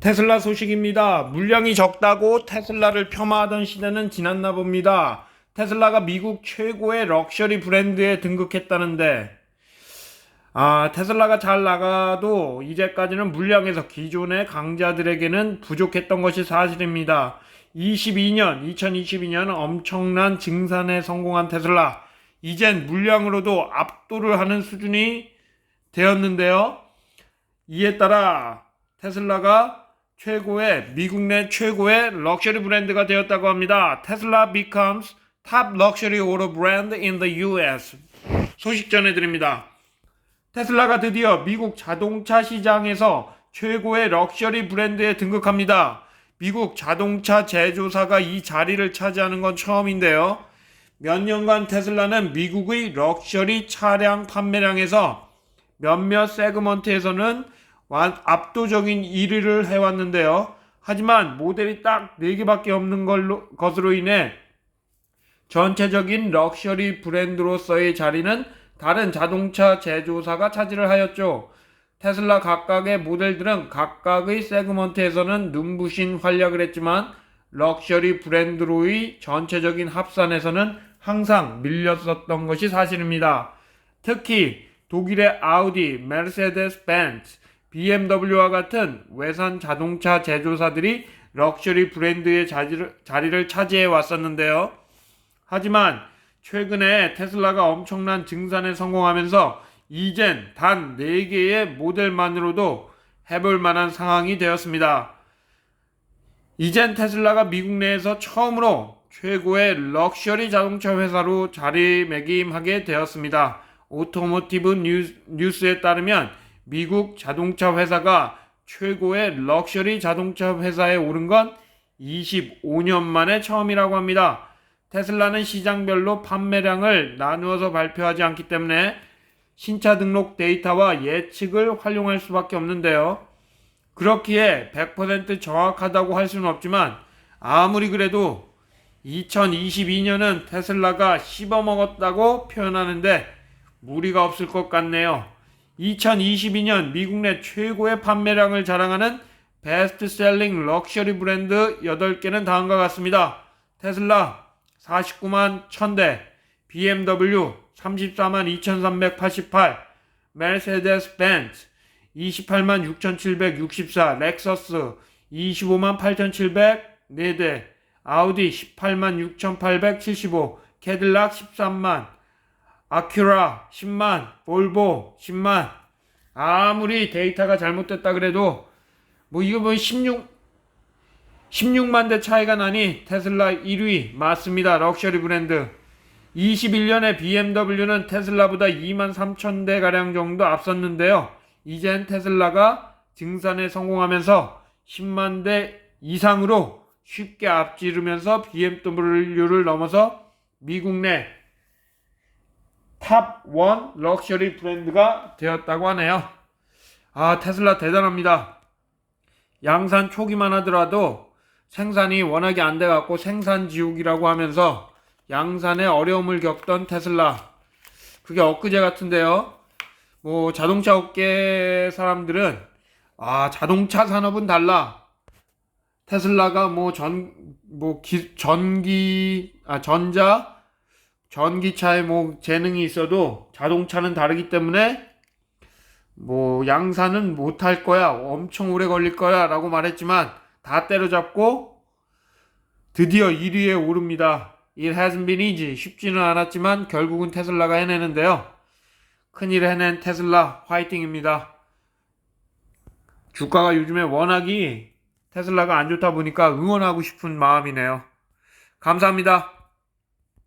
테슬라 소식입니다. 물량이 적다고 테슬라를 폄하하던 시대는 지났나 봅니다. 테슬라가 미국 최고의 럭셔리 브랜드에 등극했다는데, 아, 테슬라가 잘 나가도 이제까지는 물량에서 기존의 강자들에게는 부족했던 것이 사실입니다. 22년, 2022년 엄청난 증산에 성공한 테슬라. 이젠 물량으로도 압도를 하는 수준이 되었는데요. 이에 따라 테슬라가 최고의 미국 내 최고의 럭셔리 브랜드가 되었다고 합니다. 테슬라 becomes top luxury auto brand in the US. 소식 전해드립니다. 테슬라가 드디어 미국 자동차 시장에서 최고의 럭셔리 브랜드에 등극합니다. 미국 자동차 제조사가 이 자리를 차지하는 건 처음인데요. 몇 년간 테슬라는 미국의 럭셔리 차량 판매량에서 몇몇 세그먼트에서는 완- 압도적인 1위를 해왔는데요. 하지만 모델이 딱 4개밖에 없는 걸로, 것으로 인해 전체적인 럭셔리 브랜드로서의 자리는 다른 자동차 제조사가 차지를 하였죠. 테슬라 각각의 모델들은 각각의 세그먼트에서는 눈부신 활약을 했지만 럭셔리 브랜드로의 전체적인 합산에서는 항상 밀렸었던 것이 사실입니다. 특히 독일의 아우디, 메르세데스 벤츠, BMW와 같은 외산 자동차 제조사들이 럭셔리 브랜드의 자리를, 차지해 왔었는데요. 하지만 최근에 테슬라가 엄청난 증산에 성공하면서 이젠 단 4개의 모델만으로도 해볼 만한 상황이 되었습니다. 이젠 테슬라가 미국 내에서 처음으로 최고의 럭셔리 자동차 회사로 자리매김하게 되었습니다. 오토모티브 뉴스, 뉴스에 따르면 미국 자동차 회사가 최고의 럭셔리 자동차 회사에 오른 건 25년 만에 처음이라고 합니다. 테슬라는 시장별로 판매량을 나누어서 발표하지 않기 때문에 신차 등록 데이터와 예측을 활용할 수밖에 없는데요. 그렇기에 100% 정확하다고 할 수는 없지만 아무리 그래도 2022년은 테슬라가 씹어먹었다고 표현하는데 무리가 없을 것 같네요. 2022년 미국 내 최고의 판매량을 자랑하는 베스트셀링 럭셔리 브랜드 8개는 다음과 같습니다. 테슬라 49만 1000대, BMW 34만 2388, 메르세데스 벤츠 28만 6764, 렉서스 25만 8704대, 아우디 18만 6875, 캐딜락 13만, 아큐라 10만, 볼보 10만. 아무리 데이터가 잘못됐다 그래도 뭐 이거 뭐 16, 16만 대 차이가 나니 테슬라 1위 맞습니다. 럭셔리 브랜드. 21년에 BMW는 테슬라보다 2만 3천 대 가량 정도 앞섰는데요. 이젠 테슬라가 증산에 성공하면서 10만 대 이상으로 쉽게 앞지르면서 BMW를 넘어서 미국 내 탑원 럭셔리 브랜드가 되었다고 하네요. 아, 테슬라 대단합니다. 양산 초기만 하더라도 생산이 워낙에 안 돼갖고 생산 지옥이라고 하면서 양산에 어려움을 겪던 테슬라. 그게 엊그제 같은데요. 뭐 자동차 업계 사람들은 아 자동차 산업은 달라. 테슬라가 뭐 전뭐 전기 아 전자 전기차에 뭐 재능이 있어도 자동차는 다르기 때문에 뭐 양산은 못할 거야. 엄청 오래 걸릴 거야 라고 말했지만 다 때려잡고 드디어 1위에 오릅니다. It hasn't been easy. 쉽지는 않았지만 결국은 테슬라가 해내는데요. 큰일 해낸 테슬라 화이팅입니다. 주가가 요즘에 워낙이 테슬라가 안 좋다 보니까 응원하고 싶은 마음이네요. 감사합니다